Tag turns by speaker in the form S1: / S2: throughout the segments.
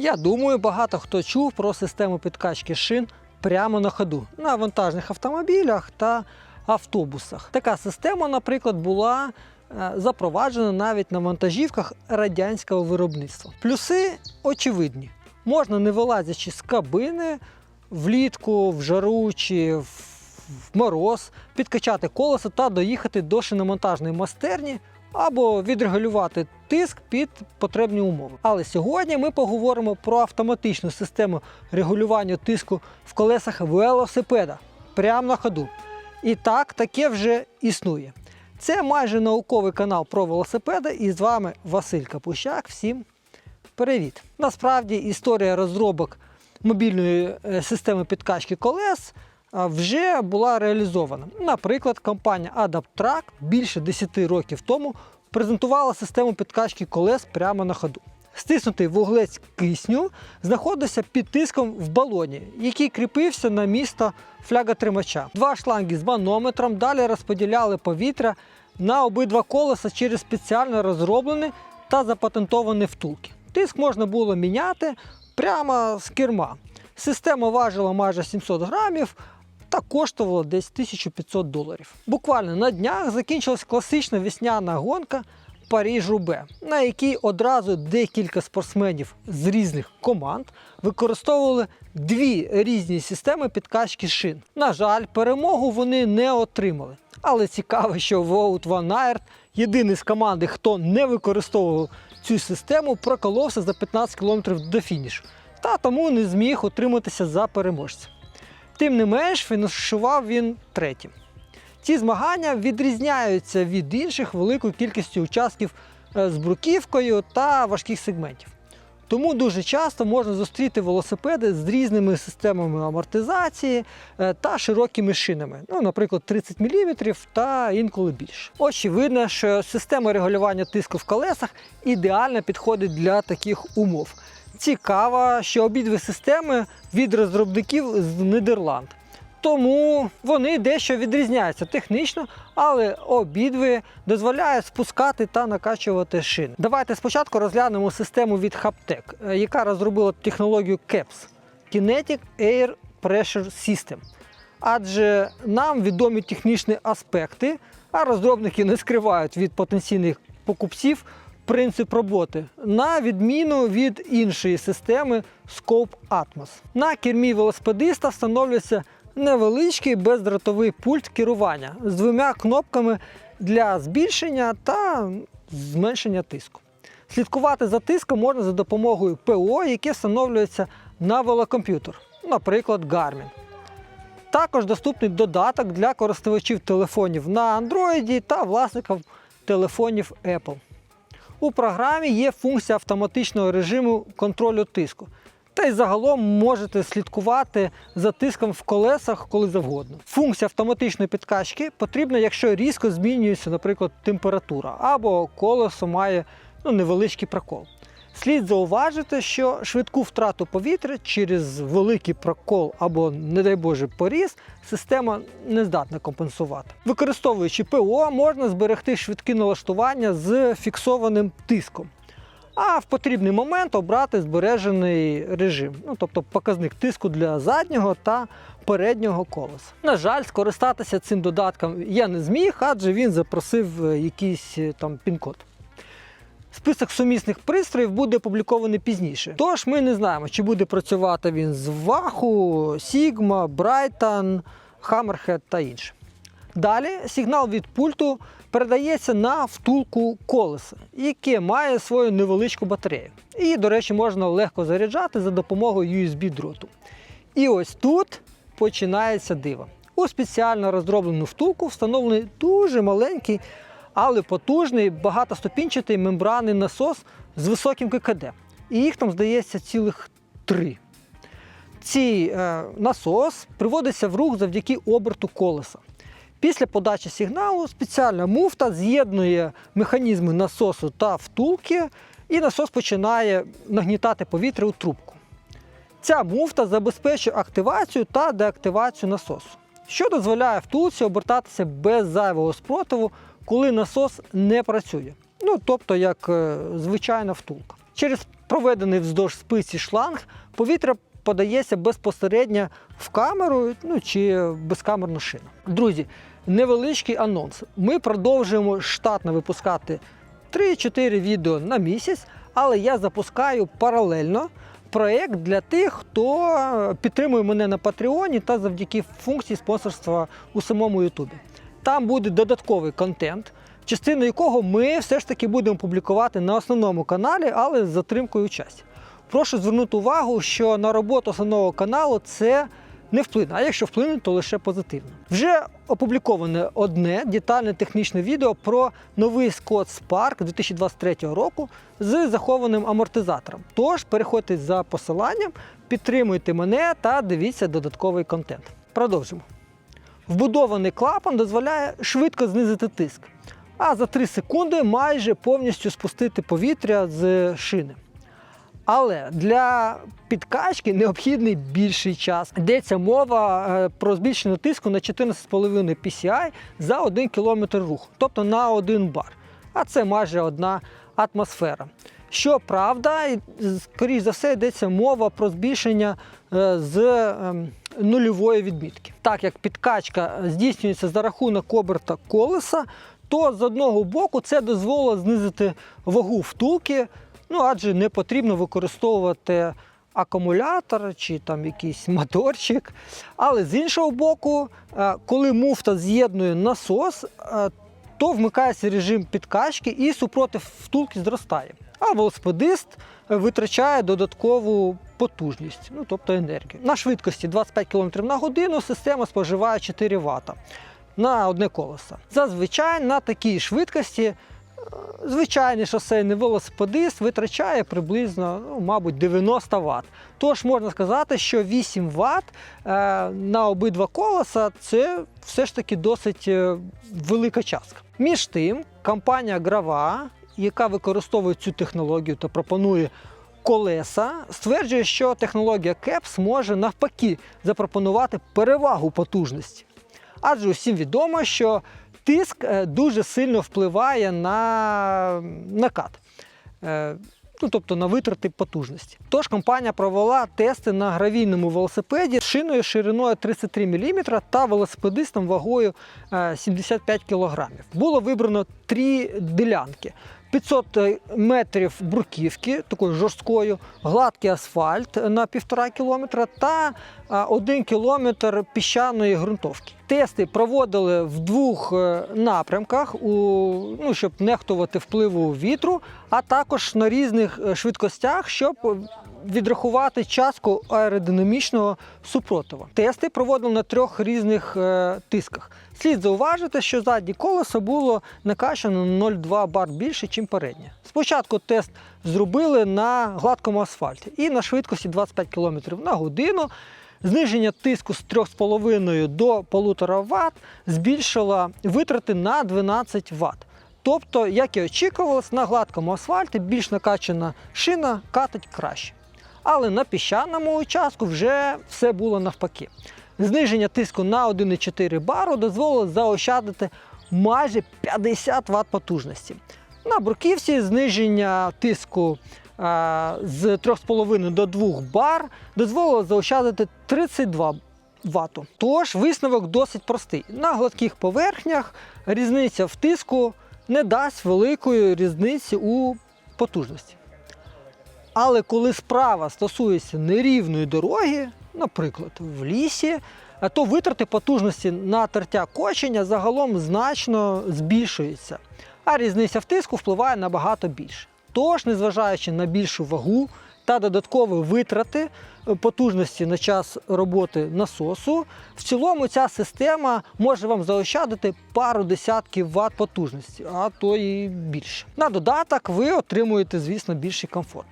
S1: Я думаю, багато хто чув про систему підкачки шин прямо на ходу на вантажних автомобілях та автобусах. Така система, наприклад, була е, запроваджена навіть на вантажівках радянського виробництва. Плюси очевидні. Можна, не вилазячи з кабини, влітку, в жару чи в мороз, підкачати колесо та доїхати до шиномонтажної майстерні або відрегулювати тиск під потрібні умови. Але сьогодні ми поговоримо про автоматичну систему регулювання тиску в колесах велосипеда прямо на ходу. І так, таке вже існує. Це майже науковий канал про велосипеди, і з вами Василь Капущак. Всім привіт! Насправді історія розробок мобільної е, системи підкачки колес вже була реалізована. Наприклад, компанія AdaptTrack більше 10 років тому презентувала систему підкачки колес прямо на ходу. Стиснутий вуглець кисню знаходився під тиском в балоні, який кріпився на місто фляготримача. Два шланги з манометром далі розподіляли повітря на обидва колеса через спеціально розроблені та запатентовані втулки. Тиск можна було міняти прямо з керма. Система важила майже 700 грамів та коштувала десь 1500 доларів. Буквально на днях закінчилась класична весняна гонка Паріж-Рубе, на якій одразу декілька спортсменів з різних команд використовували дві різні системи підкачки шин. На жаль, перемогу вони не отримали. Але цікаво, що Воут Ван Аерт, єдиний з команди, хто не використовував цю систему, проколовся за 15 км до фінішу та тому не зміг утриматися за переможця. Тим не менш, фінішував він третім. Ці змагання відрізняються від інших великою кількістю участків е, з бруківкою та важких сегментів. Тому дуже часто можна зустріти велосипеди з різними системами амортизації е, та широкими шинами, ну, наприклад, 30 мм та інколи більше. Очевидно, що система регулювання тиску в колесах ідеально підходить для таких умов. Цікаво, що обидві системи від розробників з Нідерланд. Тому вони дещо відрізняються технічно, але обидві дозволяють спускати та накачувати шини. Давайте спочатку розглянемо систему від Haptec, е, яка розробила технологію CAPS – Kinetic Air Pressure System. Адже нам відомі технічні аспекти, а розробники не скривають від потенційних покупців принцип роботи, на відміну від іншої системи Scope Atmos. На кермі велосипедиста встановлюється невеличкий бездротовий пульт керування з двома кнопками для збільшення та зменшення тиску. Слідкувати за тиском можна за допомогою ПО, яке встановлюється на велокомп'ютер, наприклад, Garmin. Також доступний додаток для користувачів телефонів на Android та власників телефонів Apple. У програмі є функція автоматичного режиму контролю тиску. Та й загалом можете слідкувати за тиском в колесах коли завгодно. Функція автоматичної підкачки потрібна, якщо різко змінюється, наприклад, температура або колесо має ну, невеличкий прокол. Слід зауважити, що швидку втрату повітря через великий прокол або, не дай Боже, поріз система не здатна компенсувати. Використовуючи ПО, можна зберегти швидкі налаштування з фіксованим тиском. А в потрібний момент обрати збережений режим, ну тобто показник тиску для заднього та переднього колеса. На жаль, скористатися цим додатком я не зміг, адже він запросив е, якийсь е, там пін-код. Список сумісних пристроїв буде опублікований пізніше. Тож ми не знаємо, чи буде працювати він з Wahoo, Sigma, Brighton, Hammerhead та інше. Далі сигнал від пульту передається на втулку колеса, яке має свою невеличку батарею. І, до речі, можна легко заряджати за допомогою USB-дроту. І ось тут починається диво. У спеціально розроблену втулку встановлений дуже маленький, але потужний багатоступінчатий мембранний насос з високим ККД. І їх там, здається, цілих три. Цей е, насос приводиться в рух завдяки оберту колеса. Після подачі сигналу спеціальна муфта з'єднує механізми насосу та втулки, і насос починає нагнітати повітря у трубку. Ця муфта забезпечує активацію та деактивацію насосу, що дозволяє втулці обертатися без зайвого спротиву, коли насос не працює. Ну, тобто, як е, звичайна втулка. Через проведений вздовж спиці шланг повітря подається безпосередньо в камеру ну, чи безкамерну шину. Друзі, невеличкий анонс. Ми продовжуємо штатно випускати 3-4 відео на місяць, але я запускаю паралельно проєкт для тих, хто підтримує мене на Патреоні та завдяки функції спонсорства у самому Ютубі. Там буде додатковий контент, частину якого ми все ж таки будемо публікувати на основному каналі, але з затримкою у часі. Прошу звернути увагу, що на роботу основного каналу це не вплине, а якщо вплине, то лише позитивно. Вже опубліковане одне детальне технічне відео про новий Scott Spark 2023 року з захованим амортизатором. Тож переходьте за посиланням, підтримуйте мене та дивіться додатковий контент. Продовжимо. Вбудований клапан дозволяє швидко знизити тиск, а за 3 секунди майже повністю спустити повітря з шини. Але для підкачки необхідний більший час. Йдеться мова е, про збільшення тиску на 14,5 PCI за 1 км руху, тобто на 1 бар. А це майже одна атмосфера. Щоправда, скоріш за все, йдеться мова про збільшення е, з ем, нульової відмітки. Так як підкачка здійснюється за рахунок оберта колеса, то з одного боку це дозволить знизити вагу втулки, ну адже не потрібно використовувати акумулятор чи там якийсь моторчик. Але з іншого боку, е, коли муфта з'єднує насос, е, то вмикається режим підкачки і супротив втулки зростає. А велосипедист витрачає додаткову потужність, ну тобто енергію. На швидкості 25 км на годину система споживає 4 Вт на одне колесо. Зазвичай на такій швидкості е, звичайний шосейний велосипедист витрачає приблизно, ну, мабуть, 90 Вт. Тож можна сказати, що 8 Вт е, на обидва колеса це все ж таки досить е, велика частка. Між тим, компанія Grava, яка використовує цю технологію та пропонує колеса, стверджує, що технологія CAPS може навпаки запропонувати перевагу потужності. Адже усім відомо, що тиск е, дуже сильно впливає на накат. Е, Ну, тобто на витрати потужності. Тож компанія провела тести на гравійному велосипеді з шиною шириною 33 мм та велосипедистом вагою е, 75 кг. Було вибрано три ділянки. 500 метрів бруківки, такою жорсткою, гладкий асфальт на 1,5 кілометра та 1 кілометр піщаної ґрунтовки. Тести проводили в двох е, напрямках, у, ну, щоб нехтувати впливу вітру, а також на різних е, швидкостях, щоб відрахувати частку аеродинамічного супротива. Тести проводили на трьох різних е, тисках. Слід зауважити, що заднє колесо було накачано на 0,2 бар більше, ніж переднє. Спочатку тест зробили на гладкому асфальті і на швидкості 25 км на годину. Зниження тиску з 3,5 до 1,5 Вт збільшило витрати на 12 Вт. Тобто, як і очікувалось, на гладкому асфальті більш накачана шина катить краще. Але на піщаному участку вже все було навпаки. Зниження тиску на 1,4 бару дозволило заощадити майже 50 Вт потужності. На бруківці зниження тиску з 3,5 до 2 бар дозволило заощадити 32 Вт. Тож висновок досить простий. На гладких поверхнях різниця в тиску не дасть великої різниці у потужності. Але коли справа стосується нерівної дороги, наприклад, в лісі, то витрати потужності на тертя кочення загалом значно збільшуються, а різниця в тиску впливає набагато більше. Тож, незважаючи на більшу вагу та додаткові витрати е, потужності на час роботи насосу, в цілому ця система може вам заощадити пару десятків ватт потужності, а то і більше. На додаток ви отримуєте, звісно, більший комфорт.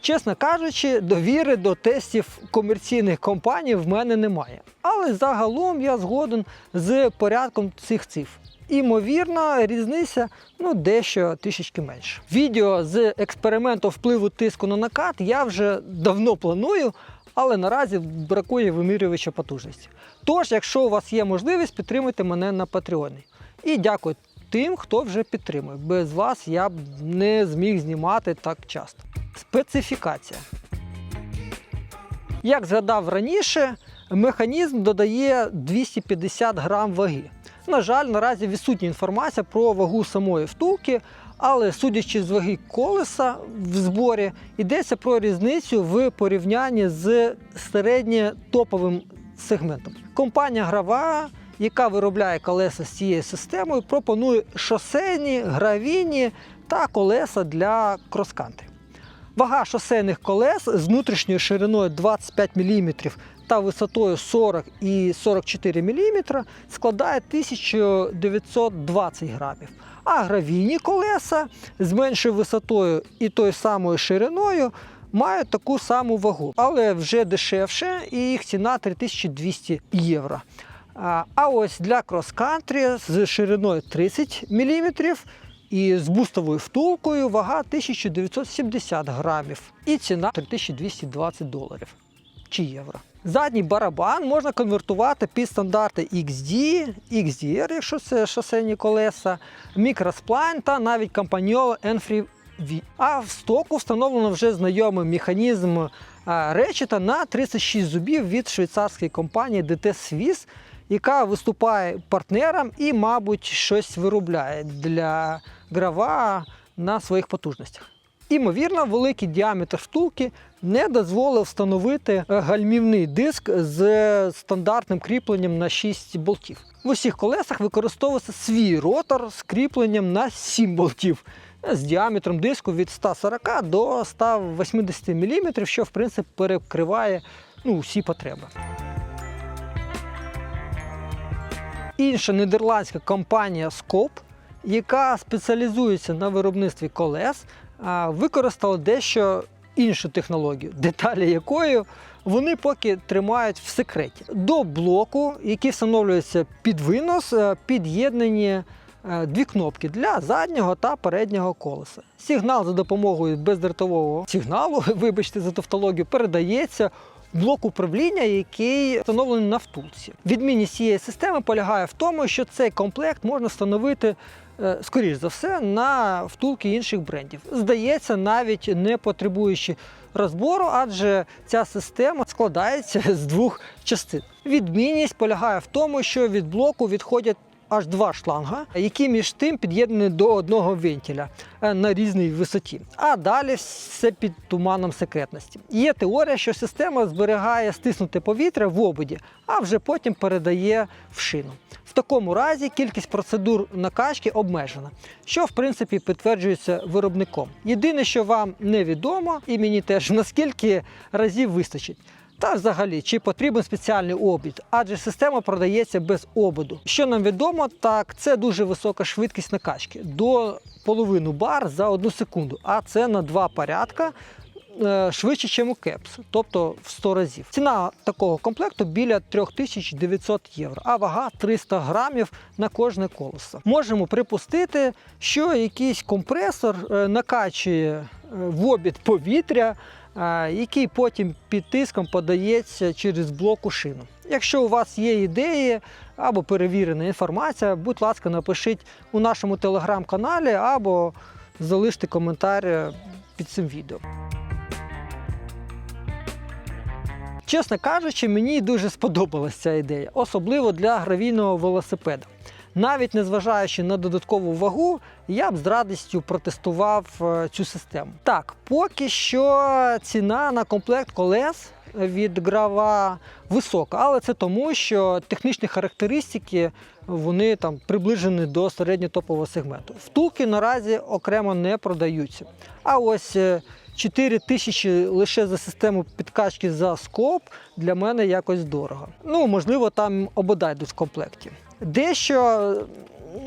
S1: Чесно кажучи, довіри до тестів комерційних компаній в мене немає. Але загалом я згоден з порядком цих цифр. Імовірно, різниця ну, дещо трішечки менше. Відео з експерименту впливу тиску на накат я вже давно планую, але наразі бракує вимірювача потужності. Тож, якщо у вас є можливість, підтримуйте мене на Патреоні. І дякую тим, хто вже підтримує. Без вас я б не зміг знімати так часто. Специфікація. Як згадав раніше, механізм додає 250 грам ваги. На жаль, наразі відсутня інформація про вагу самої втулки, але судячи з ваги колеса в зборі, йдеться про різницю в порівнянні з середньотоповим сегментом. Компанія Грава, яка виробляє колеса з цією системою, пропонує шосейні, гравійні та колеса для крос-кантрі. Вага шосейних колес з внутрішньою шириною 25 мм та висотою 40 і 44 мм складає 1920 грамів. А гравійні колеса з меншою висотою і тою самою шириною мають таку саму вагу, але вже дешевше, і їх ціна 3200 євро. А ось для крос-кантрі з шириною 30 мм і з бустовою втулкою вага 1970 грамів і ціна 3220 доларів чи євро. Задній барабан можна конвертувати під стандарти XD, XDR, якщо це шосейні колеса, мікросплайн та навіть Campagnolo Enfree V. А в стоку встановлено вже знайомий механізм речета на 36 зубів від швейцарської компанії DT Swiss, яка виступає партнером і, мабуть, щось виробляє для грава на своїх потужностях. Імовірно, великий діаметр втулки не дозволив встановити е, гальмівний диск з стандартним кріпленням на 6 болтів. В усіх колесах використовується свій ротор з кріпленням на 7 болтів з діаметром диску від 140 до 180 мм, що в принципі перекриває ну, всі потреби. Інша нідерландська компанія Scope, яка спеціалізується на виробництві колес, використала дещо іншу технологію, деталі якої вони поки тримають в секреті. До блоку, який встановлюється під винос, е, під'єднані е, дві кнопки для заднього та переднього колеса. Сигнал за допомогою бездротового сигналу, вибачте за тавтологію, передається блок управління, який встановлений на втулці. Відмінність цієї системи полягає в тому, що цей комплект можна встановити. е, Скоріш за все, на втулки інших брендів. Здається, навіть не потребуючи розбору, адже ця система складається з двох частин. Відмінність полягає в тому, що від блоку відходять аж два шланга, які між тим під'єднані до одного вентиля е, на різній висоті. А далі все під туманом секретності. Є теорія, що система зберігає стиснуте повітря в ободі, а вже потім передає в шину. В такому разі кількість процедур накачки обмежена, що в принципі підтверджується виробником. Єдине, що вам невідомо, і мені теж наскільки разів вистачить. Та взагалі, чи потрібен спеціальний обід, адже система продається без ободу. Що нам відомо, так це дуже висока швидкість накачки до половину бар за одну секунду, а це на два порядка е, швидше, ніж у кепс, тобто в 100 разів. Ціна такого комплекту біля 3900 євро, а вага 300 грамів на кожне колесо. Можемо припустити, що якийсь компресор е, накачує е, в обід повітря який потім під тиском подається через блок у шину. Якщо у вас є ідеї або перевірена інформація, будь ласка, напишіть у нашому телеграм-каналі або залиште коментар е, під цим відео. Чесно кажучи, мені дуже сподобалася ця ідея, особливо для гравійного велосипеда. Навіть незважаючи на додаткову вагу, я б з радістю протестував е, цю систему. Так, поки що ціна на комплект колес від грава висока, але це тому, що технічні характеристики вони там приближені до середньотопового сегменту. Втулки наразі окремо не продаються. А ось е, 4 тисячі лише за систему підкачки за скоп для мене якось дорого. Ну, можливо, там ободайдуть в комплекті. Дещо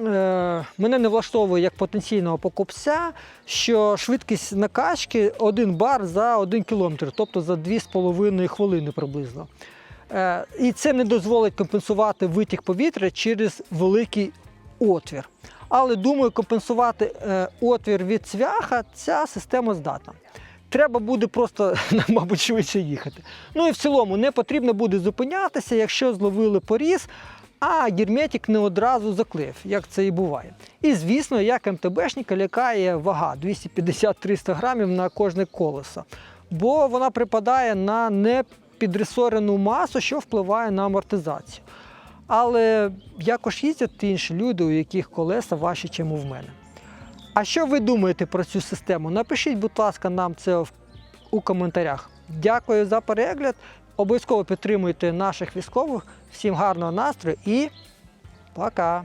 S1: е, мене не влаштовує як потенційного покупця, що швидкість накачки 1 бар за 1 кілометр, тобто за 2,5 хвилини приблизно. Е, і це не дозволить компенсувати витік повітря через великий отвір. Але думаю, компенсувати е, отвір від цвяха ця система здатна. Треба буде просто, мабуть, швидше їхати. Ну і в цілому не потрібно буде зупинятися, якщо зловили поріз, а герметик не одразу заклеїв, як це і буває. І звісно, як МТБшника лякає вага 250-300 грамів на кожне колесо, бо вона припадає на непідресорену масу, що впливає на амортизацію. Але якось їздять інші люди, у яких колеса важчі, ніж у мене. А що ви думаєте про цю систему? Напишіть, будь ласка, нам це у коментарях. Дякую за перегляд. Обов'язково підтримуйте наших військових. Всім гарного настрою і пока!